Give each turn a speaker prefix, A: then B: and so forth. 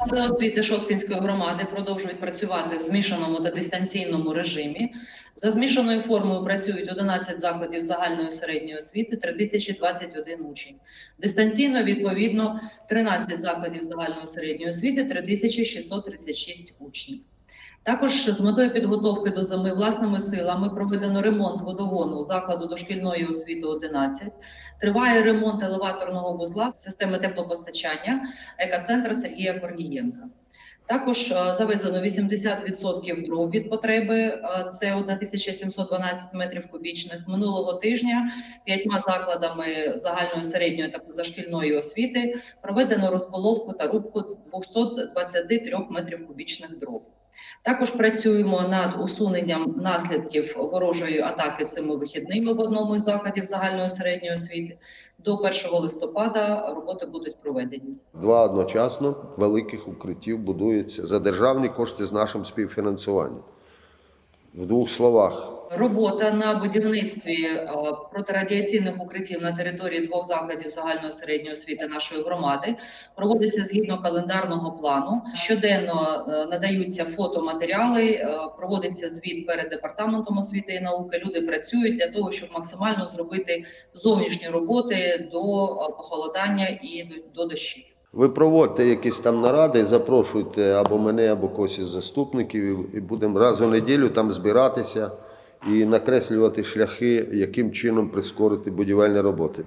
A: Заклади освіти Шосткінської громади продовжують працювати в змішаному та дистанційному режимі. За змішаною формою працюють 11 закладів загальної середньої освіти, 3021 учень. Дистанційно, відповідно, 13 закладів загальної середньої освіти, 3636 учнів. Також з метою підготовки до зими власними силами проведено ремонт водогону закладу дошкільної освіти 11. Триває ремонт елеваторного вузла системи теплопостачання екоцентра Сергія Корнієнка. Також е, завезено 80% дров від потреби, е, це 1712 метрів кубічних. Минулого тижня п'ятьма закладами загальної середньої та позашкільної освіти проведено розполовку та рубку 223 метрів кубічних дров. Також працюємо над усуненням наслідків ворожої атаки цими вихідними в одному із закладів загальної середньої освіти. До 1 листопада роботи будуть проведені.
B: Два одночасно великих укриттів будується за державні кошти з нашим співфінансуванням. В двох словах,
A: Робота на будівництві е, протирадіаційних укриттів на території двох закладів загальної середньої освіти нашої громади проводиться згідно календарного плану. Щоденно е, надаються фотоматеріали, е, проводиться звіт перед департаментом освіти і науки. Люди працюють для того, щоб максимально зробити зовнішні роботи до похолодання і до дощів.
B: Ви проводьте якісь там наради, запрошуйте або мене, або когось із заступників, і будемо раз у неділю там збиратися і накреслювати шляхи, яким чином прискорити будівельні роботи.